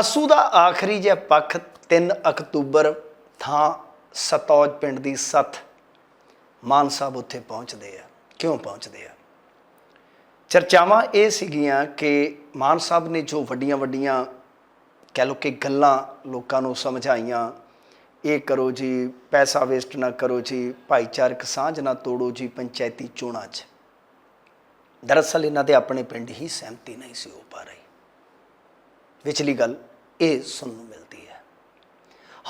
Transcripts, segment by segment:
ਅਸੂ ਦਾ ਆਖਰੀ ਜੇ ਪੱਖ 3 ਅਕਤੂਬਰ ਥਾਂ ਸਤੌਜ ਪਿੰਡ ਦੀ ਸੱਥ ਮਾਨ ਸਾਹਿਬ ਉੱਥੇ ਪਹੁੰਚਦੇ ਆ। ਕਿਉਂ ਪਹੁੰਚਦੇ ਆ? ਚਰਚਾਵਾਂ ਇਹ ਸੀਗੀਆਂ ਕਿ ਮਾਨ ਸਾਹਿਬ ਨੇ ਜੋ ਵੱਡੀਆਂ ਵੱਡੀਆਂ ਕਹਿ ਲੋ ਕਿ ਗੱਲਾਂ ਲੋਕਾਂ ਨੂੰ ਸਮਝਾਈਆਂ, ਇਹ ਕਰੋ ਜੀ, ਪੈਸਾ ਵੇਸਟ ਨਾ ਕਰੋ ਜੀ, ਭਾਈਚਾਰਕ ਸਾਂਝ ਨਾ ਤੋੜੋ ਜੀ ਪੰਚਾਇਤੀ ਚੋਣਾਂ 'ਚ। ਦਰਅਸਲ ਇਹਨਾਂ ਦੇ ਆਪਣੇ ਪਿੰਡ ਹੀ ਸਹਿਮਤੀ ਨਹੀਂ ਸੀ ਹੋ ਪਾ ਰਹੀ। ਵਿਚਲੀ ਗੱਲ ਇਹ ਸੁਣਨ ਨੂੰ ਮਿਲਦੀ ਹੈ।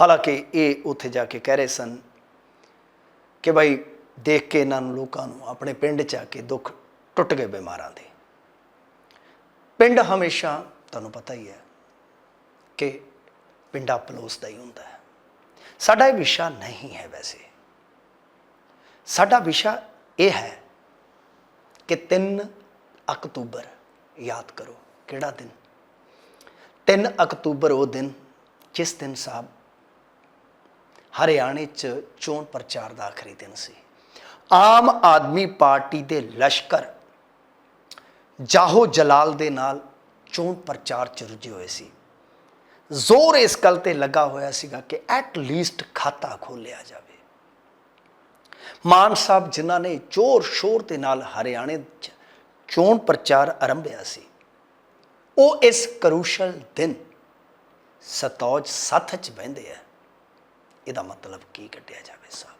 ਹਾਲਾਂਕਿ ਇਹ ਉੱਥੇ ਜਾ ਕੇ ਕਹਿ ਰਹੇ ਸਨ ਕਿ ਭਾਈ ਦੇਖ ਕੇ ਇਹਨਾਂ ਨੂੰ ਲੋਕਾਂ ਨੂੰ ਆਪਣੇ ਪਿੰਡ 'ਚ ਆ ਕੇ ਦੁੱਖ ਟੁੱਟ ਗਏ ਬਿਮਾਰਾਂ ਦੇ। ਪਿੰਡ ਹਮੇਸ਼ਾ, ਤੁਹਾਨੂੰ ਪਤਾ ਹੀ ਹੈ, ਕਿ ਪਿੰਡਾ ਪਲੋਸ ਦਾ ਹੀ ਹੁੰਦਾ ਹੈ। ਸਾਡਾ ਇਹ ਵਿਸ਼ਾ ਨਹੀਂ ਹੈ ਵੈਸੇ। ਸਾਡਾ ਵਿਸ਼ਾ ਇਹ ਹੈ ਕਿ 3 ਅਕਤੂਬਰ, ਯਾਦ ਕਰੋ ਕਿਹੜਾ ਦਿਨ? 3 ਅਕਤੂਬਰ ਉਹ ਦਿਨ, ਜਿਸ ਦਿਨ ਸਾਹਿਬ ਹਰਿਆਣੇ 'ਚ ਚੋਣ ਪ੍ਰਚਾਰ ਦਾ ਆਖਰੀ ਦਿਨ ਸੀ। ਆਮ ਆਦਮੀ ਪਾਰਟੀ ਦੇ ਲਸ਼ਕਰ ਜਾਹੋ ਜਲਾਲ ਦੇ ਨਾਲ ਚੋਣ ਪ੍ਰਚਾਰ 'ਚ ਰੁੱਝੇ ਹੋਏ ਸੀ। ਜ਼ੋਰ ਇਸ ਗੱਲ ਤੇ ਲੱਗਾ ਹੋਇਆ ਸੀਗਾ ਕਿ ਐਟ ਲੀਸਟ ਖਾਤਾ ਖੋਲਿਆ ਜਾਵੇ। ਮਾਨ ਸਾਹਿਬ ਜਿਨ੍ਹਾਂ ਨੇ ਜ਼ੋਰ ਸ਼ੋਰ ਦੇ ਨਾਲ ਹਰਿਆਣੇ 'ਚ ਚੋਣ ਪ੍ਰਚਾਰ ਆਰੰਭਿਆ ਸੀ ਉਹ ਇਸ ਕਰੂਸ਼ਲ ਦਿਨ ਸਤੌਜ ਸੱਥ 'ਚ ਬਹਿੰਦੇ ਆ। ਇਹਦਾ ਮਤਲਬ ਕੀ ਕੱਢਿਆ ਜਾਵੇ ਸਾਹਿਬ?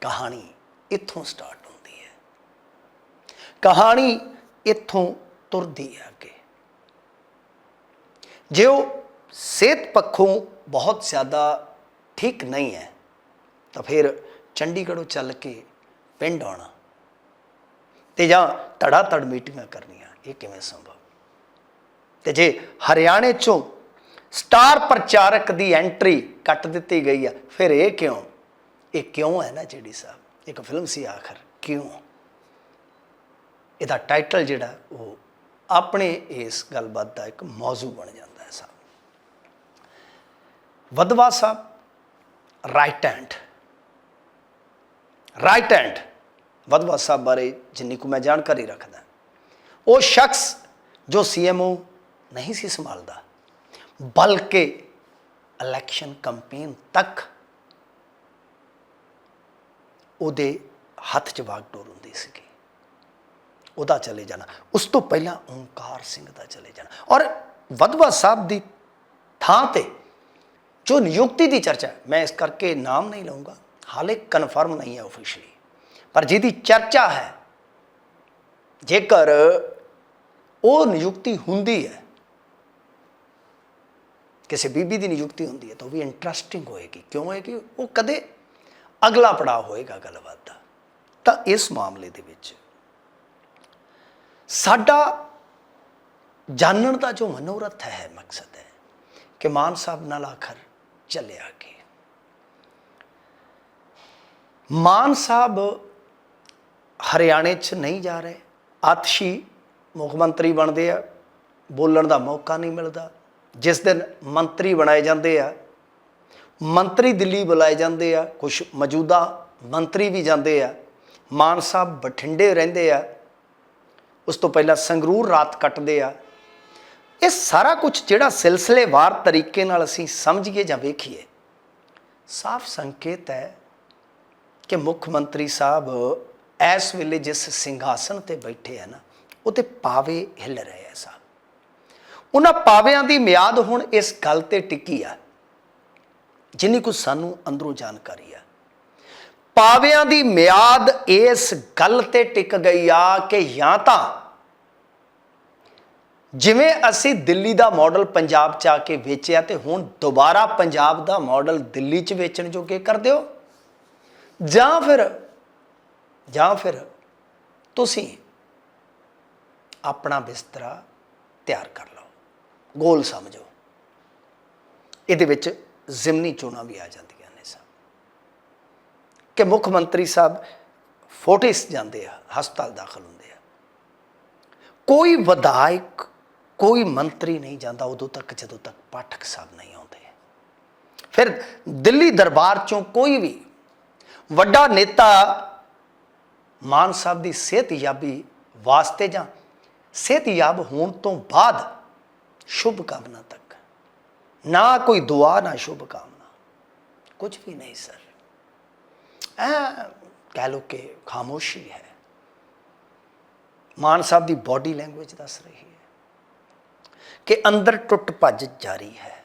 ਕਹਾਣੀ ਇੱਥੋਂ ਸਟਾਰਟ ਹੁੰਦੀ ਹੈ। ਕਹਾਣੀ ਇੱਥੋਂ ਤੁਰਦੀ ਹੈ ਅੱਗੇ। ਜੇ ਉਹ ਸਿਹਤ ਪੱਖੋਂ ਬਹੁਤ ਜ਼ਿਆਦਾ ਠੀਕ ਨਹੀਂ ਹੈ, ਤਾਂ ਫਿਰ ਚੰਡੀਗੜ੍ਹੋਂ ਚੱਲ ਕੇ ਪਿੰਡ ਆਉਣਾ ਤੇ ਜਾਂ ਧੜਾ ਧੜ ਮੀਟਿੰਗਾਂ ਕਰਨੀਆਂ, ਇਹ ਕਿਵੇਂ ਸੰਭਵ? ਤੇ ਜੇ ਹਰਿਆਣੇ ਚੋਂ ਸਟਾਰ ਪ੍ਰਚਾਰਕ ਦੀ ਐਂਟਰੀ ਕੱਟ ਦਿੱਤੀ ਗਈ ਆ, ਫਿਰ ਇਹ ਕਿਉਂ? ਇਹ ਕਿਉਂ ਹੈ ਨਾ ਜਿਹੜੀ ਸਾਹਿਬ? ਇੱਕ ਫਿਲਮ ਸੀ ਆਖਰ, ਕਿਉਂ? ਇਹਦਾ ਟਾਈਟਲ ਜਿਹੜਾ, ਉਹ ਆਪਣੇ ਇਸ ਗੱਲਬਾਤ ਦਾ ਇੱਕ ਮੌਜੂ ਬਣ ਜਾਂਦਾ ਹੈ ਸਾਹਿਬ। Vadwa Sahib right hand right hand Vadwa Sahib ਬਾਰੇ ਜਿੰਨੀ ਕੁ ਮੈਂ ਜਾਣਕਾਰੀ ਰੱਖਦਾ, ਉਹ ਸ਼ਖਸ ਜੋ ਸੀਐਮਓ ਨਹੀਂ ਸੀ ਸੰਭਾਲਦਾ। ਬਲਕਿ ਇਲੈਕਸ਼ਨ ਕੈਂਪੇਨ ਤੱਕ ਉਹਦੇ ਹੱਥ 'ਚ ਵਾਗਡੋਰ ਹੁੰਦੀ ਸੀਗੀ। ਉਹਦਾ ਚਲੇ ਜਾਣਾ। ਉਸ ਤੋਂ ਪਹਿਲਾਂ ਓਂਕਾਰ ਸਿੰਘ ਦਾ ਚਲੇ ਜਾਣਾ। ਔਰ ਵਦਵਾ ਸਾਹਿਬ ਦੀ ਥਾਂ ਤੇ ਜੋ ਨਿਯੁਕਤੀ ਦੀ ਚਰਚਾ, ਮੈਂ ਇਸ ਕਰਕੇ ਨਾਮ ਨਹੀਂ ਲਵਾਂਗਾ ਹਾਲੇ ਕਨਫਰਮ ਨਹੀਂ ਹੈ ਆਫੀਸ਼ੀਅਲੀ ਪਰ ਜਿਹਦੀ ਚਰਚਾ ਹੈ, ਜੇਕਰ ਉਹ ਨਿਯੁਕਤੀ ਹੁੰਦੀ ਹੈ ਕਿਸੇ ਬੀਬੀ ਦੀ ਨਿਯੁਕਤੀ ਹੁੰਦੀ ਹੈ ਤਾਂ ਉਹ ਵੀ ਇੰਟਰਸਟਿੰਗ ਹੋਏਗੀ। ਕਿਉਂ ਹੋਏਗੀ? ਉਹ ਕਦੇ ਅਗਲਾ ਪੜਾਅ ਹੋਏਗਾ ਗੱਲਬਾਤ ਦਾ। ਤਾਂ ਇਸ ਮਾਮਲੇ ਦੇ ਵਿੱਚ ਸਾਡਾ ਜਾਣਨ ਦਾ ਜੋ ਮਨੋਰਥ ਹੈ ਮਕਸਦ ਹੈ ਕਿ ਮਾਨ ਸਾਹਿਬ ਨਾਲ ਆਖਰ ਚੱਲਿਆ ਕਿ ਮਾਨ ਸਾਹਿਬ ਹਰਿਆਣੇ 'ਚ ਨਹੀਂ ਜਾ ਰਹੇ। ਆਤਸ਼ੀ ਮੁੱਖ ਮੰਤਰੀ ਬਣਦੇ ਆ। ਬੋਲਣ ਦਾ ਮੌਕਾ ਨਹੀਂ ਮਿਲਦਾ। ਜਿਸ ਦਿਨ ਮੰਤਰੀ ਬਣਾਏ ਜਾਂਦੇ ਆ, ਮੰਤਰੀ ਦਿੱਲੀ ਬੁਲਾਏ ਜਾਂਦੇ ਆ ਕੁਝ ਮੌਜੂਦਾ ਮੰਤਰੀ ਵੀ ਜਾਂਦੇ ਆ, ਮਾਨ ਸਾਹਿਬ ਬਠਿੰਡੇ ਰਹਿੰਦੇ ਆ, ਉਸ ਤੋਂ ਪਹਿਲਾਂ ਸੰਗਰੂਰ ਰਾਤ ਕੱਟਦੇ ਆ। ਇਹ ਸਾਰਾ ਕੁਝ ਜਿਹੜਾ ਸਿਲਸਿਲੇਵਾਰ ਤਰੀਕੇ ਨਾਲ ਅਸੀਂ ਸਮਝੀਏ ਜਾਂ ਵੇਖੀਏ, ਸਾਫ਼ ਸੰਕੇਤ ਹੈ ਕਿ ਮੁੱਖ ਮੰਤਰੀ ਸਾਹਿਬ ਇਸ ਵੇਲੇ ਜਿਸ ਸਿੰਘਾਸਨ ਤੇ ਬੈਠੇ ਆ ਨਾ ਉਹਦੇ ਪਾਵੇ ਹਿੱਲ ਰਹੇ ਆ ਸਾਹਿਬ ਉਹਨਾਂ ਪਾਵਿਆਂ ਦੀ ਮਿਆਦ ਹੁਣ ਇਸ ਗੱਲ ਤੇ ਟਿੱਕੀ ਆ, ਜਿੰਨੀ ਕੁ ਸਾਨੂੰ ਅੰਦਰੋਂ ਜਾਣਕਾਰੀ ਆ। ਪਾਵਿਆਂ ਦੀ ਮਿਆਦ ਇਸ ਗੱਲ ਤੇ ਟਿਕ ਗਈ ਆ ਕਿ ਜਾਂ ਤਾਂ ਜਿਵੇਂ ਅਸੀਂ ਦਿੱਲੀ ਦਾ ਮਾਡਲ ਪੰਜਾਬ ਚ ਆ ਕੇ ਵੇਚਿਆ ਤੇ ਹੁਣ ਦੁਬਾਰਾ ਪੰਜਾਬ ਦਾ ਮਾਡਲ ਦਿੱਲੀ ਚ ਵੇਚਣ ਜੋਗੇ ਕਰ ਦਿਓ ਜਾਂ ਫਿਰ ਜਾਂ ਫਿਰ ਤੁਸੀਂ ਆਪਣਾ ਬਿਸਤਰਾ ਤਿਆਰ ਕਰ ਲਓ। ਗੋਲ ਸਮਝੋ। ਇਹਦੇ ਵਿੱਚ ਜ਼ਿਮਨੀ ਚੋਣਾਂ ਵੀ ਆ ਜਾਂਦੀਆਂ ਨੇ ਸਭ ਕਿ ਮੁੱਖ ਮੰਤਰੀ ਸਾਹਿਬ ਫੋਟਿਸ ਜਾਂਦੇ ਆ, ਹਸਪਤਾਲ ਦਾਖਲ ਹੁੰਦੇ ਆ। ਕੋਈ ਵਿਧਾਇਕ, ਕੋਈ ਮੰਤਰੀ ਨਹੀਂ ਜਾਂਦਾ ਉਦੋਂ ਤੱਕ, ਜਦੋਂ ਤੱਕ ਪਾਠਕ ਸਾਹਿਬ ਨਹੀਂ ਆਉਂਦੇ। ਫਿਰ ਦਿੱਲੀ ਦਰਬਾਰ ਚੋਂ ਕੋਈ ਵੀ ਵੱਡਾ ਨੇਤਾ ਮਾਨ ਸਾਹਿਬ ਦੀ ਸਿਹਤਯਾਬੀ ਵਾਸਤੇ ਜਾਂ ਸਿਹਤਯਾਬ ਹੋਣ ਤੋਂ ਬਾਅਦ ਸ਼ੁਭ ਕਾਮਨਾ ਤੱਕ। ਨਾ ਕੋਈ ਦੁਆ, ਨਾ ਸ਼ੁਭ ਕਾਮਨਾ ਕੁਝ ਵੀ ਨਹੀਂ, ਸਰ। ਇਹ ਕਹਿ ਲੋ ਕਿ ਖਾਮੋਸ਼ੀ ਹੈ। ਮਾਨ ਸਾਹਿਬ ਦੀ ਬਾਡੀ ਲੈਂਗੁਏਜ ਦੱਸ ਰਹੀ ਹੈ ਕਿ ਅੰਦਰ ਟੁੱਟ ਭੱਜ ਜਾਰੀ ਹੈ।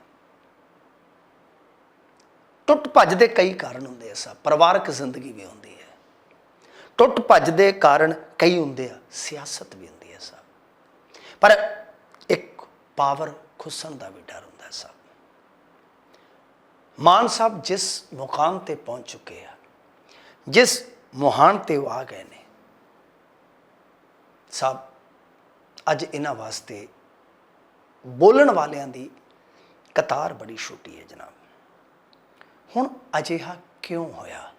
ਟੁੱਟ ਭੱਜ ਦੇ ਕਈ ਕਾਰਨ ਹੁੰਦੇ ਆ ਸਭ ਪਰਿਵਾਰਕ ਜ਼ਿੰਦਗੀ ਵੀ ਹੁੰਦੀ ਹੈ। ਟੁੱਟ ਭੱਜ ਦੇ ਕਾਰਨ ਕਈ ਹੁੰਦੇ ਆ, ਸਿਆਸਤ ਵੀ ਹੁੰਦੀ ਹੈ ਸਭ ਪਰ ਪਾਵਰ ਖੁੱਸਣ ਦਾ ਵੀ ਡਰ ਹੁੰਦਾ ਹੈ ਸਭ। ਮਾਨ ਸਾਹਿਬ ਜਿਸ ਮੁਕਾਮ ਤੇ ਪਹੁੰਚ ਚੁੱਕੇ ਆ, ਜਿਸ ਮੁਹਾਨ ਤੇ ਉਹ ਆ ਗਏ ਨੇ, ਸਭ ਅੱਜ ਇਹਨਾਂ ਵਾਸਤੇ ਬੋਲਣ ਵਾਲਿਆਂ ਦੀ ਕਤਾਰ ਬੜੀ ਛੋਟੀ ਹੈ ਜਨਾਬ। ਹੁਣ ਅਜਿਹਾ ਕਿਉਂ ਹੋਇਆ?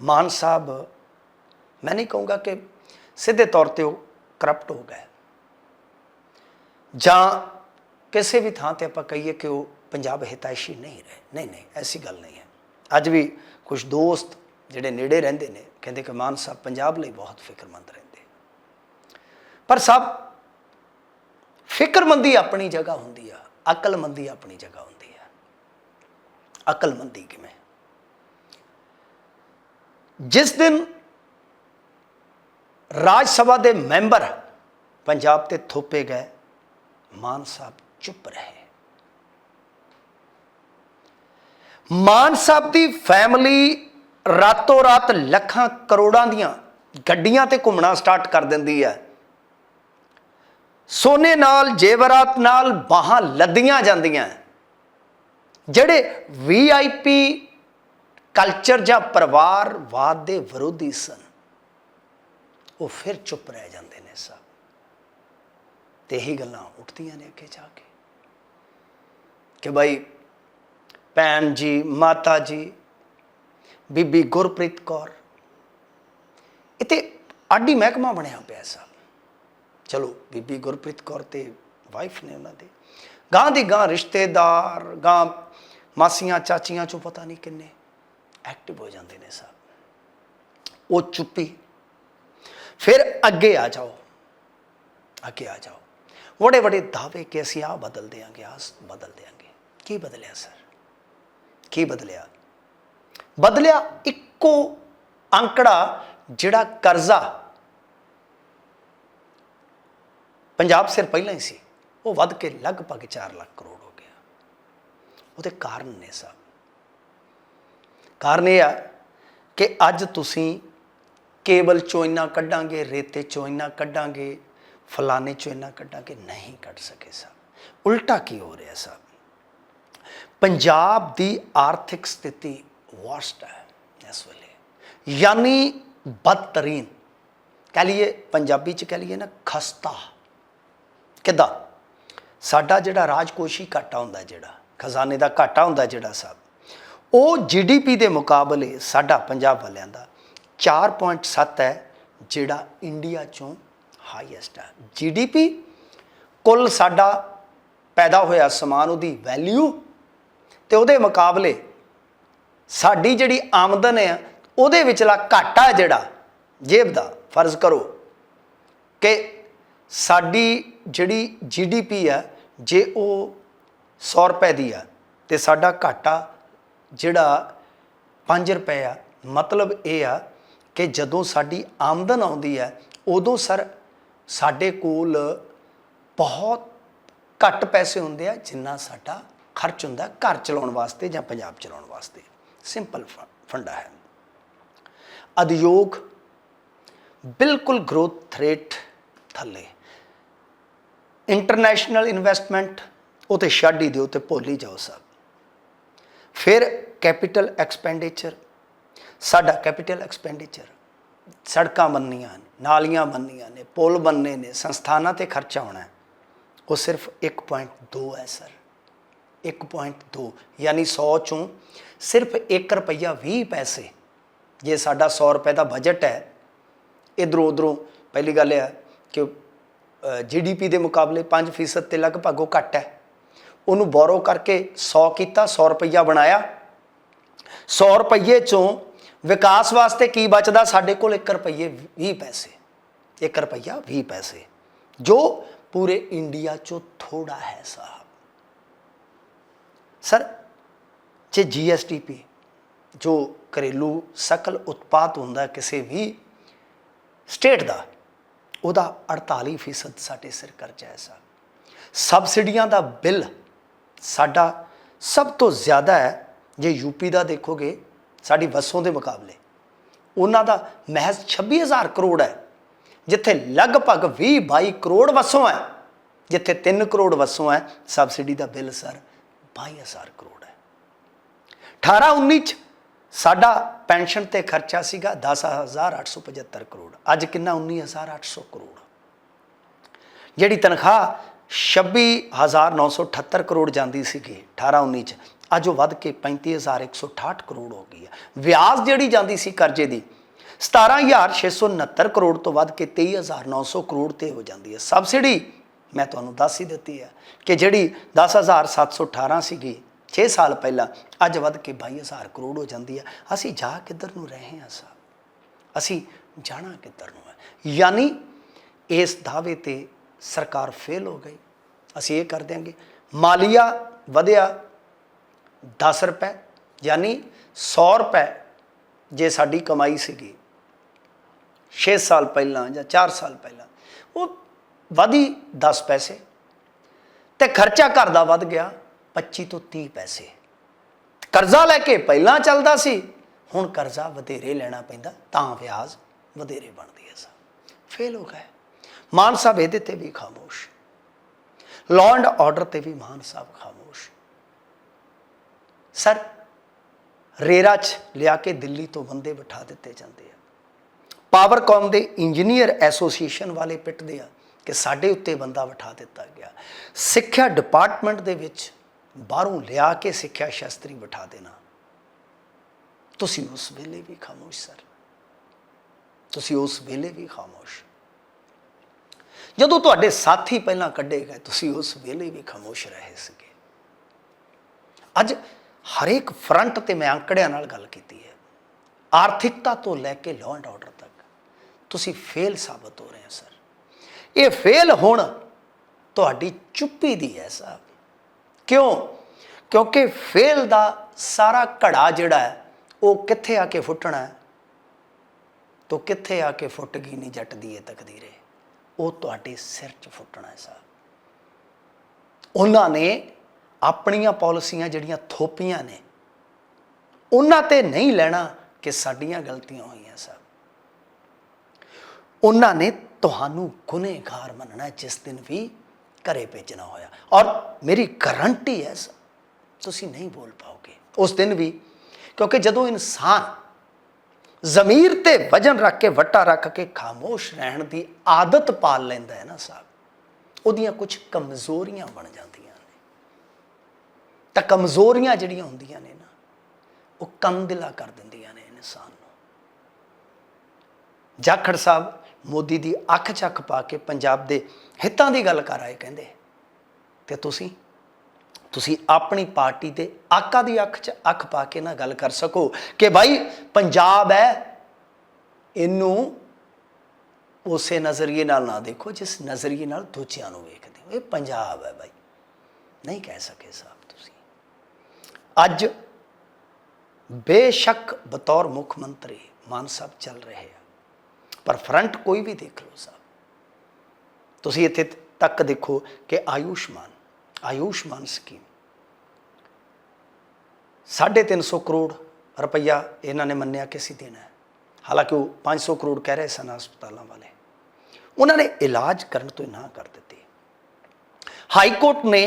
ਮਾਨ ਸਾਹਿਬ, ਮੈਂ ਨਹੀਂ ਕਹੂੰਗਾ ਕਿ ਸਿੱਧੇ ਤੌਰ ਤੇ ਉਹ ਕਰਪਟ ਹੋ ਗਏ। ਜਾਂ ਕਿਸੇ ਵੀ ਥਾਂ ਤੇ ਆਪਾਂ ਕਹੀਏ ਕਿ ਉਹ ਪੰਜਾਬ ਹਿਤੈਸ਼ੀ ਨਹੀਂ ਰਹੇ। ਨਹੀਂ ਨਹੀਂ, ਐਸੀ ਗੱਲ ਨਹੀਂ ਹੈ। ਅੱਜ ਵੀ ਕੁਝ ਦੋਸਤ ਜਿਹੜੇ ਨੇੜੇ ਰਹਿੰਦੇ ਨੇ, ਕਹਿੰਦੇ ਕਿ ਮਾਨ ਸਾਹਿਬ ਪੰਜਾਬ ਲਈ ਬਹੁਤ ਫਿਕਰਮੰਦ ਰਹਿੰਦੇ। ਪਰ ਸਭ ਫਿਕਰਮੰਦੀ ਆਪਣੀ ਜਗ੍ਹਾ ਹੁੰਦੀ ਆ, ਅਕਲਮੰਦੀ ਆਪਣੀ ਜਗ੍ਹਾ ਹੁੰਦੀ ਆ। ਅਕਲਮੰਦੀ ਕਿਵੇਂ? ਜਿਸ ਦਿਨ ਰਾਜ ਸਭਾ ਦੇ ਮੈਂਬਰ ਪੰਜਾਬ ਤੇ ਥੋਪੇ ਗਏ ਮਾਨ ਸਾਹਿਬ ਚੁੱਪ ਰਹੇ। ਮਾਨ ਸਾਹਿਬ ਦੀ ਫੈਮਿਲੀ ਰਾਤੋਂ ਰਾਤ ਲੱਖਾਂ ਕਰੋੜਾਂ ਦੀਆਂ ਗੱਡੀਆਂ ਤੇ ਘੁੰਮਣਾ ਸਟਾਰਟ ਕਰ ਦਿੰਦੀ ਹੈ। ਸੋਨੇ ਨਾਲ, ਜੇਵਰਾਤ ਨਾਲ ਬਾਹਾਂ ਲੱਦੀਆਂ ਜਾਂਦੀਆਂ। ਜਿਹੜੇ ਵੀਆਈਪੀ ਕਲਚਰ ਜਾਂ ਪਰਿਵਾਰਵਾਦ ਦੇ ਵਿਰੋਧੀ ਸਨ, ਉਹ ਫਿਰ ਚੁੱਪ ਰਹਿ ਜਾਂਦੇ। ਤੇ ਇਹੀ ਗੱਲਾਂ ਉੱਠਦੀਆਂ ਨੇ ਅੱਗੇ ਜਾ ਕੇ। ਕਿ ਭਾਈ ਭੈਣ ਜੀ, ਮਾਤਾ ਜੀ, ਬੀਬੀ ਗੁਰਪ੍ਰੀਤ ਕੌਰ ਇਹ ਆਡੀ ਮਹਿਕਮਾ ਬਣਿਆ ਪਿਆ ਸਭ ਚਲੋ, ਬੀਬੀ ਗੁਰਪ੍ਰੀਤ ਕੌਰ ਤੇ ਵਾਈਫ ਨੇ ਉਹਨਾਂ ਦੇ। ਗਾਂ ਦੀ ਗਾਂ ਰਿਸ਼ਤੇਦਾਰ ਗਾਂ ਮਾਸੀਆਂ, ਚਾਚੀਆਂ ਚੋਂ ਪਤਾ ਨਹੀਂ ਕਿੰਨੇ ਐਕਟਿਵ ਹੋ ਜਾਂਦੇ ਨੇ ਸਭ ਉਹ ਚੁੱਪੀ। ਫਿਰ ਅੱਗੇ ਆ ਜਾਓ। ਅੱਗੇ ਆ ਜਾਓ। ਵੱਡੇ ਵੱਡੇ ਦਾਅਵੇ ਕਿ ਅਸੀਂ ਆ ਬਦਲ ਦਿਆਂਗੇ ਆ ਬਦਲ ਦਿਆਂਗੇ। ਕੀ ਬਦਲਿਆ ਸਰ ਕੀ ਬਦਲਿਆ? ਬਦਲਿਆ ਇੱਕੋ ਅੰਕੜਾ ਜਿਹੜਾ ਕਰਜ਼ਾ ਪੰਜਾਬ ਸਿਰ ਪਹਿਲਾਂ ਹੀ ਸੀ, ਉਹ ਵੱਧ ਕੇ ਲਗਭਗ 4 ਲੱਖ ਕਰੋੜ ਹੋ ਗਿਆ। ਉਹਦੇ ਕਾਰਨ ਨੇ ਸਭ। ਕਾਰਨ ਇਹ ਆ ਕਿ ਅੱਜ ਤੁਸੀਂ ਕੇਬਲ ਚੋਂ ਇੰਨਾ ਕੱਢਾਂਗੇ, ਰੇਤੇ ਚੋਂ ਇੰਨਾ ਕੱਢਾਂਗੇ ਫਲਾਣੇ ਚੋਂ ਇੰਨਾ ਕੱਢਾਂਗੇ ਨਹੀਂ ਕੱਢ ਸਕੇ ਸਭ ਉਲਟਾ ਕੀ ਹੋ ਰਿਹਾ ਸਭ ਪੰਜਾਬ ਦੀ ਆਰਥਿਕ ਸਥਿਤੀ ਵਰਸਟ ਹੈ ਇਸ ਵੇਲੇ ਯਾਨੀ ਬਦਤਰੀਨ ਕਹ ਲਈਏ ਪੰਜਾਬੀ ਚ ਕਹ ਲਈਏ ਨਾ ਖਸਤਾ ਕਿੱਦਾਂ ਸਾਡਾ ਜਿਹੜਾ ਰਾਜਕੋਸ਼ੀ ਘਾਟਾ ਹੁੰਦਾ ਜਿਹੜਾ ਖਜ਼ਾਨੇ ਦਾ ਘਾਟਾ ਹੁੰਦਾ ਜਿਹੜਾ ਸਭ ਉਹ ਜੀਡੀਪੀ ਦੇ ਮੁਕਾਬਲੇ ਸਾਡਾ ਪੰਜਾਬ ਵਾਲਿਆਂ ਦਾ 4.7 ਹੈ ਜਿਹੜਾ ਇੰਡੀਆ ਚੋਂ ਹਾਈਐਸਟ ਹੈ। ਜੀਡੀਪੀ ਕੁੱਲ ਸਾਡਾ ਪੈਦਾ ਹੋਇਆ ਸਮਾਨ ਉਹਦੀ ਵੈਲਿਊ ਤੇ ਉਹਦੇ ਮੁਕਾਬਲੇ ਸਾਡੀ ਜਿਹੜੀ ਆਮਦਨ ਹੈ, ਉਹਦੇ ਵਿਚਲਾ ਘਾਟਾ ਜਿਹੜਾ ਜੇਬ ਦਾ, ਫਰਜ਼ ਕਰੋ ਕਿ ਸਾਡੀ ਜਿਹੜੀ ਜੀਡੀਪੀ ਆ ਜੇ ਉਹ 100 ਰੁਪਏ ਦੀ ਆ ਤੇ ਸਾਡਾ ਘਾਟਾ ਜਿਹੜਾ 5 ਰੁਪਏ ਆ, ਮਤਲਬ ਇਹ ਆ ਕਿ ਜਦੋਂ ਸਾਡੀ ਆਮਦਨ ਆਉਂਦੀ ਹੈ, ਉਦੋਂ ਸਰ ਸਾਡੇ ਕੋਲ ਬਹੁਤ ਘੱਟ ਪੈਸੇ ਹੁੰਦੇ ਆ, ਜਿੰਨਾ ਸਾਡਾ ਖਰਚ ਹੁੰਦਾ ਘਰ ਚਲਾਉਣ ਵਾਸਤੇ ਜਾਂ ਪੰਜਾਬ ਚਲਾਉਣ ਵਾਸਤੇ। ਸਿੰਪਲ ਫੰਡਾ ਹੈ। ਉਦਯੋਗ ਬਿਲਕੁਲ ਗਰੋਥ ਰੇਟ ਥੱਲੇ। ਇੰਟਰਨੈਸ਼ਨਲ ਇਨਵੈਸਟਮੈਂਟ ਉਹ ਤੇ ਛੱਡ ਹੀ ਦਿਓ ਤੇ ਭੁੱਲ ਹੀ ਜਾਓ ਸਭ। ਫਿਰ ਕੈਪੀਟਲ ਐਕਸਪੈਂਡੀਚਰ ਸਾਡਾ ਕੈਪੀਟਲ ਐਕਸਪੈਂਡੀਚਰ ਸੜਕਾਂ ਬੰਨੀਆਂ ਨੇ ਨਾਲੀਆਂ ਬੰਨੀਆਂ ਨੇ, ਪੁਲ ਬੰਨੇ ਨੇ, ਸੰਸਥਾਨਾਂ ਤੇ ਖਰਚਾ ਹੋਣਾ ਹੈ। ਉਹ ਸਿਰਫ 1.2 ਹੈ, ਸਰ। 1.2 ਯਾਨੀ 100 ਚੋਂ ਸਿਰਫ 1 ਰੁਪਈਆ 20 ਪੈਸੇ, ਜੇ ਸਾਡਾ 100 ਰੁਪਏ ਦਾ ਬਜਟ ਹੈ, ਇਧਰੋਂ ਉਧਰੋਂ ਪਹਿਲੀ ਗੱਲ ਇਹ ਹੈ ਕਿ ਜੀਡੀਪੀ ਦੇ ਮੁਕਾਬਲੇ 5% ਤੇ ਲਗਭਗ ਉਹ ਘੱਟ ਹੈ। ਉਹਨੂੰ ਬੋਰੋ ਕਰਕੇ 100 ਕੀਤਾ 100 ਰੁਪਈਆ ਬਣਾਇਆ। 100 ਰੁਪਈਏ ਚੋਂ ਵਿਕਾਸ ਵਾਸਤੇ ਕੀ ਬਚਦਾ? ਸਾਡੇ ਕੋਲ 1 ਰੁਪਈਏ 20 ਪੈਸੇ 1 ਰੁਪਈਆ 20 ਪੈਸੇ, ਜੋ ਪੂਰੇ ਇੰਡੀਆ ਚੋਂ ਥੋੜਾ ਹੈ ਸਾਹਿਬ। ਸਰ, ਜੇ ਜੀਐਸਟੀਪੀ ਜੋ ਘਰੇਲੂ ਸਕਲ ਉਤਪਾਦ ਹੁੰਦਾ ਕਿਸੇ ਵੀ ਸਟੇਟ ਦਾ, ਉਹਦਾ 48% ਸਾਡੇ ਸਿਰ ਕਰਜ਼ਾ ਹੈ ਸਾਹਿਬ। ਸਬਸਿਡੀਆਂ ਦਾ ਬਿੱਲ ਸਾਡਾ ਸਭ ਤੋਂ ਜ਼ਿਆਦਾ ਹੈ। ਜੇ ਯੂਪੀ ਦਾ ਦੇਖੋਗੇ ਸਾਡੀ ਵਸੋਂ ਦੇ ਮੁਕਾਬਲੇ। ਉਹਨਾਂ ਦਾ ਮਹਿਜ਼ 26000 ਕਰੋੜ ਹੈ, ਜਿੱਥੇ ਲਗਭਗ 20 22 ਕਰੋੜ ਵਸੋਂ ਹੈ, ਜਿੱਥੇ 3 ਕਰੋੜ ਵਸੋਂ ਹੈ, ਸਬਸਿਡੀ ਦਾ ਬਿੱਲ ਸਰ 22000 ਕਰੋੜ ਹੈ। 18 19 ਚ ਸਾਡਾ ਪੈਨਸ਼ਨ ਤੇ ਖਰਚਾ ਸੀਗਾ 10875 ਕਰੋੜ, ਅੱਜ ਕਿੰਨਾ? 19800 ਕਰੋੜ। ਜਿਹੜੀ ਤਨਖਾਹ 26978 ਕਰੋੜ ਜਾਂਦੀ ਸੀਗੀ 18 19 ਚ ਅੱਜ ਉਹ ਵੱਧ ਕੇ 35168 ਕਰੋੜ ਹੋ ਗਈ ਹੈ। ਵਿਆਜ ਜਿਹੜੀ ਜਾਂਦੀ ਸੀ ਕਰਜ਼ੇ ਦੀ 17669 ਕਰੋੜ ਤੋਂ ਵੱਧ ਕੇ 23900 ਕਰੋੜ ਤੇ ਹੋ ਜਾਂਦੀ ਹੈ। ਸਬਸਿਡੀ ਮੈਂ ਤੁਹਾਨੂੰ ਦੱਸ ਹੀ ਦਿੱਤੀ ਹੈ ਕਿ ਜਿਹੜੀ 10718 ਸੀਗੀ 6 ਸਾਲ ਪਹਿਲਾਂ, ਅੱਜ ਵੱਧ ਕੇ 22000 ਕਰੋੜ ਹੋ ਜਾਂਦੀ ਹੈ। ਅਸੀਂ ਜਾ ਕਿੱਧਰ ਨੂੰ ਰਹੇ ਹਾਂ ਸਾਹਿਬ ਅਸੀਂ ਜਾਣਾ ਕਿੱਧਰ ਨੂੰ ਹੈ? ਯਾਨੀ ਇਸ ਦਾਅਵੇ ਤੇ ਸਰਕਾਰ ਫੇਲ ਹੋ ਗਈ। ਅਸੀਂ ਇਹ ਕਰ ਦਿਆਂਗੇ। ਮਾਲੀਆ ਵਧਿਆ 10 ਰੁਪਏ, ਯਾਨੀ 100 ਰੁਪਏ ਜੇ ਸਾਡੀ ਕਮਾਈ ਸੀਗੀ 6 ਸਾਲ ਪਹਿਲਾਂ ਜਾਂ 4 ਸਾਲ ਪਹਿਲਾਂ, ਉਹ ਵਧੀ 10 ਪੈਸੇ ਤੇ ਖਰਚਾ ਘਰ ਦਾ ਵੱਧ ਗਿਆ 25 ਤੋਂ 30 ਪੈਸੇ। ਕਰਜ਼ਾ ਲੈ ਕੇ ਪਹਿਲਾਂ ਚੱਲਦਾ ਸੀ, ਹੁਣ ਕਰਜ਼ਾ ਵਧੇਰੇ ਲੈਣਾ ਪੈਂਦਾ, ਤਾਂ ਵਿਆਜ ਵਧੇਰੇ ਬਣਦੀ ਹੈ ਸਾ ਫੇਲ ਹੋ ਗਏ। ਮਾਨ ਸਾਹਿਬ ਇਹਦੇ ਤੇ ਵੀ ਖਾਮੋਸ਼। ਲਾਅ ਐਂਡ ਆਰਡਰ ਤੇ ਵੀ ਮਾਨ ਸਾਹਿਬ ਖਾਮੋਸ਼। ਸਰ, ਰੇਰਾ 'ਚ ਲਿਆ ਕੇ ਦਿੱਲੀ ਤੋਂ ਬੰਦੇ ਬਿਠਾ ਦਿੱਤੇ ਜਾਂਦੇ ਆ। ਪਾਵਰਕਾਮ ਦੇ ਇੰਜੀਨੀਅਰ ਐਸੋਸੀਏਸ਼ਨ ਵਾਲੇ ਪਿੱਟਦੇ ਆ ਕਿ ਸਾਡੇ ਉੱਤੇ ਬੰਦਾ ਬਿਠਾ ਦਿੱਤਾ ਗਿਆ। ਸਿੱਖਿਆ ਡਿਪਾਰਟਮੈਂਟ ਦੇ ਵਿੱਚ ਬਾਹਰੋਂ ਲਿਆ ਕੇ ਸਿੱਖਿਆ ਸ਼ਾਸਤਰੀ ਬਿਠਾ ਦੇਣਾ। ਤੁਸੀਂ ਉਸ ਵੇਲੇ ਵੀ ਖਾਮੋਸ਼, ਸਰ। ਤੁਸੀਂ ਉਸ ਵੇਲੇ ਵੀ ਖਾਮੋਸ਼। ਜਦੋਂ ਤੁਹਾਡੇ ਸਾਥੀ ਪਹਿਲਾਂ ਕੱਢੇ ਗਏ, ਤੁਸੀਂ ਉਸ ਵੇਲੇ ਵੀ ਖਾਮੋਸ਼ ਰਹੇ ਸੀਗੇ। ਅੱਜ ਹਰੇਕ ਫਰੰਟ ਤੇ ਮੈਂ ਅੰਕੜਿਆਂ ਨਾਲ ਗੱਲ ਕੀਤੀ ਹੈ। ਆਰਥਿਕਤਾ ਤੋਂ ਲੈ ਕੇ ਲਾਅ ਐਂਡ ਆਰਡਰ ਤੱਕ। ਤੁਸੀਂ ਫੇਲ ਸਾਬਤ ਹੋ ਰਹੇ ਹੋ ਸਰ ਇਹ ਫੇਲ ਹੋਣ ਤੁਹਾਡੀ ਚੁੱਪੀ ਦੀ ਹੈ ਸਾਹਿਬ ਕਿਉਂ? ਕਿਉਂਕਿ ਫੇਲ ਦਾ ਸਾਰਾ ਘੜਾ ਜਿਹੜਾ ਹੈ, ਉਹ ਕਿੱਥੇ ਆ ਕੇ ਫੁੱਟਣਾ ਹੈ? ਤੋ ਕਿੱਥੇ ਆ ਕੇ ਫੁੱਟ ਗਈ ਨਹੀਂ ਜੱਟ ਦੀ ਇਹ ਤਕਦੀਰੇ? ਉਹ ਤੁਹਾਡੇ ਸਿਰ 'ਚ ਫੁੱਟਣਾ ਹੈ ਸਾਹਿਬ ਉਹਨਾਂ ਨੇ ਆਪਣੀਆਂ ਪਾਲਿਸੀਆਂ ਜਿਹੜੀਆਂ ਥੋਪੀਆਂ ਨੇ, ਉਹਨਾਂ ਤੇ ਨਹੀਂ ਲੈਣਾ ਕਿ ਸਾਡੀਆਂ ਗਲਤੀਆਂ ਹੋਈਆਂ ਸਭ ਉਹਨਾਂ ਨੇ ਤੁਹਾਨੂੰ ਗੁਨੇਗਾਰ ਮੰਨਣਾ ਜਿਸ ਦਿਨ ਵੀ ਘਰੇ ਭੇਜਣਾ ਹੋਇਆ। ਔਰ ਮੇਰੀ ਗਾਰੰਟੀ ਹੈ ਤੁਸੀਂ ਨਹੀਂ ਬੋਲ ਪਾਓਗੇ। ਉਸ ਦਿਨ ਵੀ, ਕਿਉਂਕਿ ਜਦੋਂ ਇਨਸਾਨ ਜ਼ਮੀਰ ਤੇ ਵਜਨ ਰੱਖ ਕੇ, ਵੱਟਾ ਰੱਖ ਕੇ ਖਾਮੋਸ਼ ਰਹਿਣ ਦੀ ਆਦਤ ਪਾਲ ਲੈਂਦਾ ਹੈ ਨਾ ਸਾਹਿਬ, ਉਹਦੀਆਂ ਕੁਝ ਕਮਜ਼ੋਰੀਆਂ ਬਣ ਜਾਂਦੀਆਂ ਤਾਂ ਕਮਜ਼ੋਰੀਆਂ ਜਿਹੜੀਆਂ ਹੁੰਦੀਆਂ ਨੇ ਨਾ, ਉਹ ਕੰਦਿਲਾ ਕਰ ਦਿੰਦੀਆਂ ਨੇ ਇਨਸਾਨ ਨੂੰ। ਜਾਖੜ ਸਾਹਿਬ ਮੋਦੀ ਦੀ ਅੱਖ ਚੱਕ ਪਾ ਕੇ ਪੰਜਾਬ ਦੇ ਹਿੱਤਾਂ ਦੀ ਗੱਲ ਕਰ ਆਏ ਕਹਿੰਦੇ, ਤੇ ਤੁਸੀਂ ਤੁਸੀਂ ਆਪਣੀ ਪਾਰਟੀ ਦੇ ਆਕਾ ਦੀ ਅੱਖ 'ਚ ਅੱਖ ਪਾ ਕੇ ਨਾ ਗੱਲ ਕਰ ਸਕੋ ਕਿ ਭਾਈ ਪੰਜਾਬ ਹੈ, ਇਹਨੂੰ ਉਸੇ ਨਜ਼ਰੀਏ ਨਾਲ ਨਾ ਦੇਖੋ, ਜਿਸ ਨਜ਼ਰੀਏ ਨਾਲ ਦੂਜਿਆਂ ਨੂੰ ਵੇਖਦੇ ਹੋ। ਇਹ ਪੰਜਾਬ ਹੈ ਭਾਈ ਨਹੀਂ ਕਹਿ ਸਕੇ ਸਾਹਿਬ ਤੁਸੀਂ। ਅੱਜ ਬੇਸ਼ੱਕ ਬਤੌਰ ਮੁੱਖ ਮੰਤਰੀ ਮਾਨ ਸਾਹਿਬ ਚੱਲ ਰਹੇ ਆ ਪਰ ਫਰੰਟ ਕੋਈ ਵੀ ਦੇਖ ਲਓ ਸਾਹਿਬ ਤੁਸੀਂ ਇੱਥੇ ਤੱਕ ਦੇਖੋ ਕਿ ਆਯੁਸ਼ਮਾਨ ਆਯੁਸ਼ਮਾਨ ਸਕੀਮ 350 ਕਰੋੜ ਰੁਪਈਆ ਇਹਨਾਂ ਨੇ ਮੰਨਿਆ ਕਿ ਅਸੀਂ ਦੇਣਾ ਹੈ ਹਾਲਾਂਕਿ ਉਹ 500 ਕਰੋੜ ਕਹਿ ਰਹੇ ਸਨ ਹਸਪਤਾਲਾਂ ਵਾਲੇ ਉਹਨਾਂ ਨੇ ਇਲਾਜ ਕਰਨ ਤੋਂ ਨਾ ਕਰ ਦਿੱਤੀ ਹਾਈ ਕੋਰਟ ਨੇ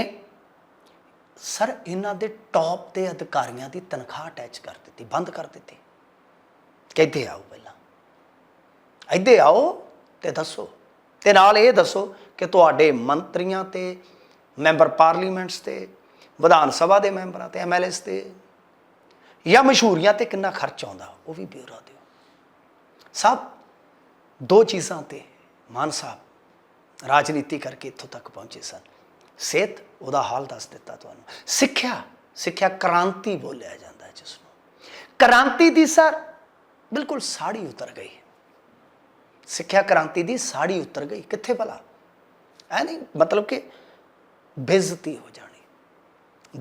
ਸਰ, ਇਹਨਾਂ ਦੇ ਟੌਪ ਦੇ ਅਧਿਕਾਰੀਆਂ ਦੀ ਤਨਖਾਹ ਅਟੈਚ ਕਰ ਦਿੱਤੀ, ਬੰਦ ਕਰ ਦਿੱਤੀ। ਕਹਿੰਦੇ ਆਓ ਪਹਿਲਾਂ। ਇੱਥੇ ਆਓ ਤੇ ਦੱਸੋ। ਤੇ ਨਾਲ ਇਹ ਦੱਸੋ ਕਿ ਤੁਹਾਡੇ ਮੰਤਰੀਆਂ ਤੇ, ਮੈਂਬਰ ਪਾਰਲੀਮੈਂਟਸ ਤੇ, ਵਿਧਾਨ ਸਭਾ ਦੇ ਮੈਂਬਰਾਂ ਤੇ ਐਮਐਲਏਸ ਤੇ, ਜਾਂ ਮਸ਼ਹੂਰੀਆਂ ਤੇ ਕਿੰਨਾ ਖਰਚ ਆਉਂਦਾ, ਉਹ ਵੀ ਬਿਊਰਾ ਦਿਓ। ਸਭ ਦੋ ਚੀਜ਼ਾਂ ਤੇ ਮਾਨ ਸਾਹਿਬ ਰਾਜਨੀਤੀ ਕਰਕੇ ਇੱਥੋਂ ਤੱਕ ਪਹੁੰਚੇ ਸਨ। ਸਿਹਤ ਉਹਦਾ ਹਾਲ ਦੱਸ ਦਿੱਤਾ ਤੁਹਾਨੂੰ। ਸਿੱਖਿਆ ਸਿੱਖਿਆ ਕ੍ਰਾਂਤੀ ਬੋਲਿਆ ਜਾਂਦਾ ਹੈ ਜਿਸ ਨੂੰ ਕ੍ਰਾਂਤੀ ਦੀ ਸਰ ਬਿਲਕੁਲ ਸਾੜੀ ਉਤਰ ਗਈ। ਸਿੱਖਿਆ ਕ੍ਰਾਂਤੀ ਦੀ ਸਾੜੀ ਉਤਰ ਗਈ। ਕਿੱਥੇ ਭਲਾ? ਐ ਨਹੀਂ, ਮਤਲਬ ਕਿ ਬੇਇੱਜ਼ਤੀ ਹੋ ਜਾਣੀ।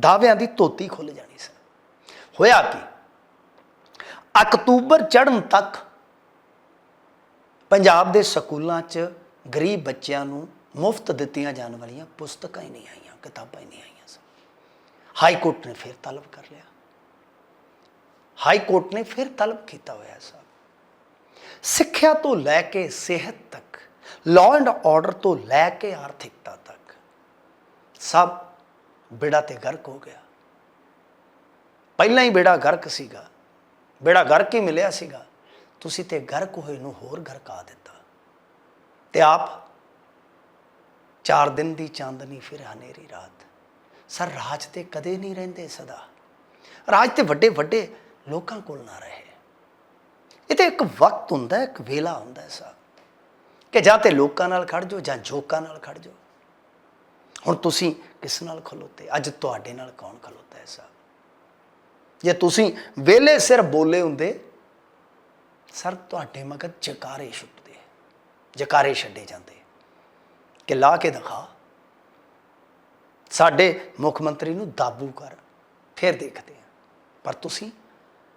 ਦਾਅਵਿਆਂ ਦੀ ਧੋਤੀ ਖੁੱਲ ਜਾਣੀ ਸਰ। ਹੋਇਆ ਕੀ? ਅਕਤੂਬਰ ਚੜ੍ਹਨ ਤੱਕ ਪੰਜਾਬ ਦੇ ਸਕੂਲਾਂ 'ਚ ਗਰੀਬ ਬੱਚਿਆਂ ਨੂੰ ਮੁਫਤ ਦਿੱਤੀਆਂ ਜਾਣ ਵਾਲੀਆਂ ਪੁਸਤਕਾਂ ਹੀ ਨਹੀਂ ਆਈਆਂ। ਕਿਤਾਬਾਂ ਹੀ ਨਹੀਂ ਆਈਆਂ ਸਨ। ਹਾਈ ਕੋਰਟ ਨੇ ਫਿਰ ਤਲਬ ਕਰ ਲਿਆ। ਹਾਈ ਕੋਰਟ ਨੇ ਫਿਰ ਤਲਬ ਕੀਤਾ ਹੋਇਆ ਸਾਹਿਬ ਸਿੱਖਿਆ ਤੋਂ ਲੈ ਕੇ ਸਿਹਤ ਤੱਕ ਲਾਅ ਐਂਡ ਆਰਡਰ ਤੋਂ ਲੈ ਕੇ ਆਰਥਿਕਤਾ ਤੱਕ, ਸਭ ਬੇੜਾ ਤੇ ਗਰਕ ਹੋ ਗਿਆ। ਪਹਿਲਾਂ ਹੀ ਬੇੜਾ ਗਰਕ ਸੀਗਾ। ਬੇੜਾ ਗਰਕ ਹੀ ਮਿਲਿਆ ਸੀਗਾ। ਤੁਸੀਂ ਤੇ ਗਰਕ ਹੋਏ ਨੂੰ ਹੋਰ ਗਰਕਾ ਦਿੱਤਾ। ਤੇ ਆਪ ਚਾਰ ਦਿਨ ਦੀ ਚਾਂਦਨੀ ਫਿਰ ਹਨੇਰੀ ਰਾਤ। ਸਰ, ਰਾਜ ਤੇ ਕਦੇ ਨਹੀਂ ਰਹਿੰਦੇ ਸਦਾ। ਰਾਜ ਤੇ ਵੱਡੇ ਵੱਡੇ ਲੋਕਾਂ ਕੋਲ ਨਾ ਰਹੇ। ਇਹ ਤੇ ਇੱਕ ਵਕਤ ਹੁੰਦਾ, ਇੱਕ ਵੇਲਾ ਹੁੰਦਾ ਹੈ ਸਾਹਿਬ ਕਿ ਜਾਂ ਤੇ ਲੋਕਾਂ ਨਾਲ ਖੜ ਜਾਓ, ਜਾਂ ਜੋਕਾਂ ਨਾਲ ਖੜ ਜਾਓ। ਹੁਣ ਤੁਸੀਂ ਕਿਸ ਨਾਲ ਖਲੋਤੇ? ਅੱਜ ਤੁਹਾਡੇ ਨਾਲ ਕੌਣ ਖਲੋਤਾ ਹੈ ਸਾ? ਜੇ ਤੁਸੀਂ ਵੇਲੇ ਸਿਰ ਬੋਲੇ ਹੁੰਦੇ, ਸਰ, ਤੁਹਾਡੇ ਮਗਰ ਜਕਾਰੇ ਛੁੱਟਦੇ, ਜਕਾਰੇ ਛੱਡੇ ਜਾਂਦੇ। ਕਿ ਲਾ ਕੇ ਦਿਖਾ। ਸਾਡੇ ਮੁੱਖ ਮੰਤਰੀ ਨੂੰ ਦਾਬੂ ਕਰ, ਫਿਰ ਦੇਖਦੇ ਹਾਂ। ਪਰ ਤੁਸੀਂ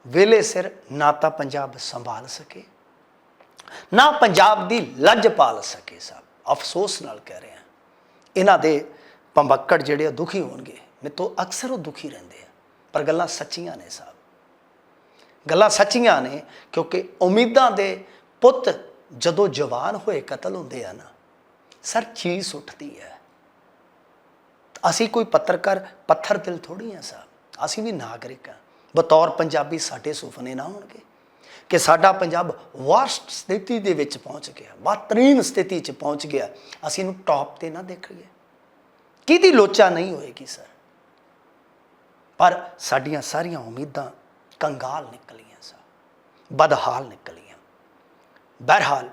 ਵੇਲੇ ਸਿਰ ਨਾ ਤਾਂ ਪੰਜਾਬ ਸੰਭਾਲ ਸਕੇ, ਨਾ ਪੰਜਾਬ ਦੀ ਲੱਜ ਪਾਲ ਸਕੇ ਸਾਹਿਬ ਅਫਸੋਸ ਨਾਲ ਕਹਿ ਰਹੇ ਹਾਂ। ਇਹਨਾਂ ਦੇ ਪੰਬੱਕੜ ਜਿਹੜੇ ਆ ਦੁਖੀ ਹੋਣਗੇ। ਮੇਰੇ ਤੋਂ ਅਕਸਰ ਉਹ ਦੁਖੀ ਰਹਿੰਦੇ ਆ। ਪਰ ਗੱਲਾਂ ਸੱਚੀਆਂ ਨੇ ਸਾਹਿਬ ਗੱਲਾਂ ਸੱਚੀਆਂ ਨੇ ਕਿਉਂਕਿ ਉਮੀਦਾਂ ਦੇ ਪੁੱਤ ਜਦੋਂ ਜਵਾਨ ਹੋਏ ਕਤਲ ਹੁੰਦੇ ਆ ਨਾ ਸਰ ਚੀਜ਼ ਉੱਠਦੀ ਹੈ। ਅਸੀਂ ਕੋਈ ਪੱਤਰਕਾਰ ਪੱਥਰ ਦਿਲ ਥੋੜੀ ਆ ਸਾਹਿਬ ਅਸੀਂ ਵੀ ਨਾਗਰਿਕ ਆ ਬਤੌਰ ਪੰਜਾਬੀ ਸਾਡੇ ਸੁਪਨੇ ਨਾ ਹੋਣਗੇ ਕਿ ਸਾਡਾ ਪੰਜਾਬ ਵਾਸਟ ਸਥਿਤੀ ਦੇ ਵਿੱਚ ਪਹੁੰਚ ਗਿਆ। ਬਦਤਰੀਨ ਸਥਿਤੀ 'ਚ ਪਹੁੰਚ ਗਿਆ। ਅਸੀਂ ਇਹਨੂੰ ਟੌਪ ਤੇ ਨਾ ਦੇਖੀਏ। ਕਿਹਦੀ ਲੋਚਾ ਨਹੀਂ ਹੋਏਗੀ ਸਰ? ਪਰ ਸਾਡੀਆਂ ਸਾਰੀਆਂ ਉਮੀਦਾਂ ਕੰਗਾਲ ਨਿਕਲੀਆਂ ਸਰ। ਬਦਹਾਲ ਨਿਕਲੀਆਂ। ਬਹਰਹਾਲ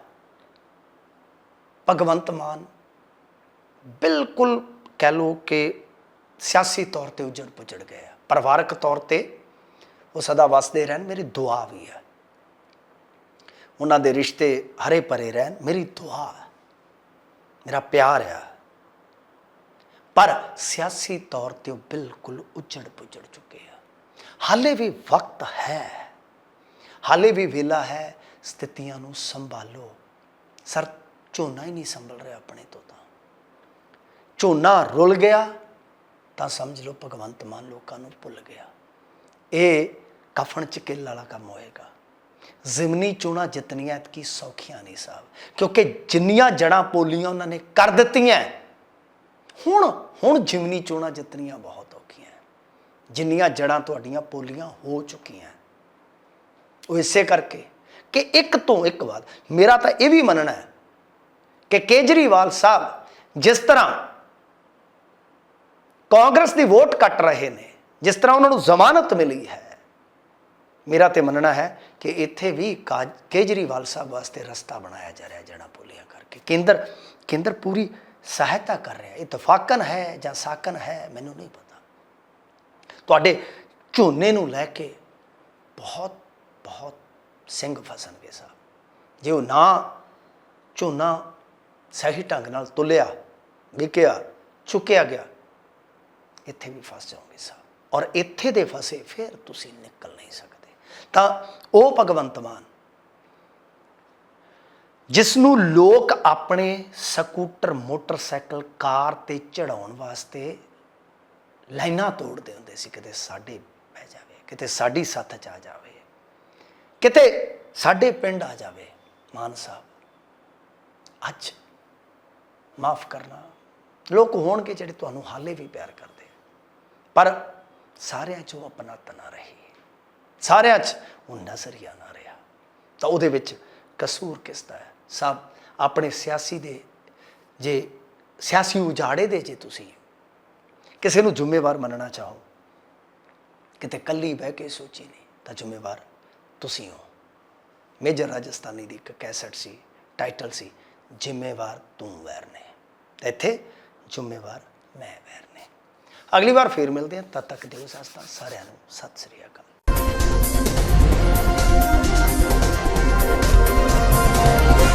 ਭਗਵੰਤ ਮਾਨ ਬਿਲਕੁਲ ਕਹਿ ਲੋ ਕਿ ਸਿਆਸੀ ਤੌਰ ਤੇ ਉਜੜ ਪੁਜੜ ਗਏ ਆ। ਪਰਿਵਾਰਕ ਤੌਰ ਤੇ ਉਹ ਸਦਾ ਵਸਦੇ ਰਹਿਣ, ਮੇਰੀ ਦੁਆ ਵੀ ਹੈ ਉਹਨਾਂ ਦੇ ਰਿਸ਼ਤੇ ਹਰੇ ਭਰੇ ਰਹਿਣ, ਮੇਰੀ ਦੁਆ ਹੈ ਮੇਰਾ ਪਿਆਰ ਹੈ ਪਰ ਸਿਆਸੀ ਤੌਰ ਤੇ ਉਹ ਬਿਲਕੁਲ ਉਜੜ ਪੁਜੜ ਚੁੱਕੇ ਆ। ਹਾਲੇ ਵੀ ਵਕਤ ਹੈ। ਹਾਲੇ ਵੀ ਵੇਲਾ ਹੈ। ਸਥਿਤੀਆਂ ਨੂੰ ਸੰਭਾਲੋ। ਸਰ ਝੋਨਾ ਹੀ ਨਹੀਂ ਸੰਭਲ ਰਿਹਾ ਆਪਣੇ ਤੋਂ ਤਾਂ। ਝੋਨਾ ਰੁਲ ਗਿਆ ਤਾਂ ਸਮਝ ਲਓ ਭਗਵੰਤ ਮਾਨ ਲੋਕਾਂ ਨੂੰ ਭੁੱਲ ਗਿਆ। ਇਹ ਕਫਣ ਚ ਕਿੱਲ ਵਾਲਾ ਕੰਮ ਹੋਏਗਾ। ਜ਼ਿਮਨੀ ਚੋਣਾਂ ਜਿੱਤਣੀਆਂ ਇਤਕੀ ਸੌਖੀਆਂ ਨਹੀਂ ਸਾਹਿਬ ਕਿਉਂਕਿ ਜਿੰਨੀਆਂ ਜੜਾਂ ਪੋਲੀਆਂ ਉਹਨਾਂ ਨੇ ਕਰ ਦਿੱਤੀਆਂ। ਹੁਣ ਹੁਣ ਜਿਮਨੀ ਚੋਣਾਂ ਜਿੱਤਣੀਆਂ ਬਹੁਤ ਔਖੀਆਂ। ਜਿੰਨੀਆਂ ਜੜਾਂ ਤੁਹਾਡੀਆਂ ਪੋਲੀਆਂ ਹੋ ਚੁੱਕੀਆਂ। ਉਹ ਇਸੇ ਕਰਕੇ ਕਿ ਇੱਕ ਤੋਂ ਇੱਕ ਵਾਰ ਮੇਰਾ ਤਾਂ ਇਹ ਵੀ ਮੰਨਣਾ ਹੈ ਕਿ ਕੇਜਰੀਵਾਲ ਸਾਹਿਬ ਜਿਸ ਤਰ੍ਹਾਂ ਕਾਂਗਰਸ ਦੀ ਵੋਟ ਕੱਟ ਰਹੇ ਨੇ, ਜਿਸ ਤਰ੍ਹਾਂ ਉਹਨਾਂ ਨੂੰ ਜ਼ਮਾਨਤ ਮਿਲੀ ਹੈ, ਮੇਰਾ ਤੇ ਮੰਨਣਾ ਹੈ ਕਿ ਇੱਥੇ ਵੀ ਕਾਜ- ਕੇਜਰੀਵਾਲ ਸਾਹਿਬ ਵਾਸਤੇ ਰਸਤਾ ਬਣਾਇਆ ਜਾ ਰਿਹਾ ਜਣਾ ਪੋਲੀਆਂ ਕਰਕੇ। ਕੇਂਦਰ ਕੇਂਦਰ ਪੂਰੀ ਸਹਾਇਤਾ ਕਰ ਰਿਹਾ, ਇਤਫਾਕਨ ਹੈ ਜਾਂ ਸਾਕਨ ਹੈ, ਮੈਨੂੰ ਨਹੀਂ ਪਤਾ। ਤੁਹਾਡੇ ਝੋਨੇ ਨੂੰ ਲੈ ਕੇ ਬਹੁਤ ਬਹੁਤ ਸਿੰਘ ਫਸਣਗੇ ਸਾਹਿਬ। ਜੇ ਉਹ ਨਾ ਝੋਨਾ ਸਹੀ ਢੰਗ ਨਾਲ ਤੁਲਿਆ, ਵਿਕਿਆ, ਚੁੱਕਿਆ ਗਿਆ। ਇੱਥੇ ਵੀ ਫਸ ਜਾਓਗੇ ਸਾਹਿਬ ਔਰ ਇੱਥੇ ਦੇ ਫਸੇ ਫਿਰ ਤੁਸੀਂ ਨਿਕਲ ਨਹੀਂ ਸਕਦੇ। ਤਾਂ ਉਹ ਭਗਵੰਤ ਮਾਨ ਜਿਸ ਨੂੰ ਲੋਕ ਆਪਣੇ ਸਕੂਟਰ, ਮੋਟਰਸਾਈਕਲ, ਕਾਰ ਤੇ ਚੜਾਉਣ ਵਾਸਤੇ ਲਾਈਨਾਂ ਤੋੜਦੇ ਹੁੰਦੇ ਸੀ, ਕਿਤੇ ਸਾਡੇ ਬਹਿ ਜਾਵੇ, ਕਿਤੇ ਸਾਡੀ ਸੱਥ ਚ ਆ ਜਾਵੇ, ਕਿਤੇ ਸਾਡੇ ਪਿੰਡ ਆ ਜਾਵੇ, ਮਾਨ ਸਾਹਿਬ। ਅੱਜ ਮਾਫ ਕਰਨਾ। ਲੋਕ ਹੋਣਗੇ ਜਿਹੜੇ ਤੁਹਾਨੂੰ ਹਾਲੇ ਵੀ ਪਿਆਰ ਕਰਦੇ ਪਰ ਸਾਰਿਆਂ 'ਚ ਉਹ ਆਪਣਾਤ ਨਾ ਰਹੀ। ਸਾਰਿਆਂ 'ਚ ਉਹ ਨਜ਼ਰੀਆ ਨਾ ਰਿਹਾ। ਤਾਂ ਉਹਦੇ ਵਿੱਚ ਕਸੂਰ ਕਿਸ ਦਾ ਹੈ? ਸਭ ਆਪਣੇ ਸਿਆਸੀ ਦੇ ਜੇ ਸਿਆਸੀ ਉਜਾੜੇ ਦੇ ਜੇ ਤੁਸੀਂ ਕਿਸੇ ਨੂੰ ਜ਼ਿੰਮੇਵਾਰ ਮੰਨਣਾ ਚਾਹੋ, ਕਿਤੇ ਕੱਲੀ ਬਹਿ ਕੇ ਸੋਚੀ ਨਹੀਂ, ਤਾਂ ਜ਼ਿੰਮੇਵਾਰ ਤੁਸੀਂ ਹੋ। ਮੇਜਰ ਰਾਜਸਥਾਨੀ ਦੀ ਇੱਕ ਕੈਸਟ ਸੀ, ਟਾਈਟਲ ਸੀ, ਜ਼ਿੰਮੇਵਾਰ ਤੂੰ ਵੈਰ ਨੇ ਇੱਥੇ ਜ਼ਿੰਮੇਵਾਰ ਮੈਂ ਵੈਰ ਨੇ। ਅਗਲੀ ਵਾਰ ਫੇਰ ਮਿਲਦੇ ਹਾਂ। ਤਦ ਤੱਕ ਦਿਓ ਸਾਸਤਾ ਸਾਰਿਆਂ ਨੂੰ। ਸਤਿ ਸ੍ਰੀ ਅਕਾਲ।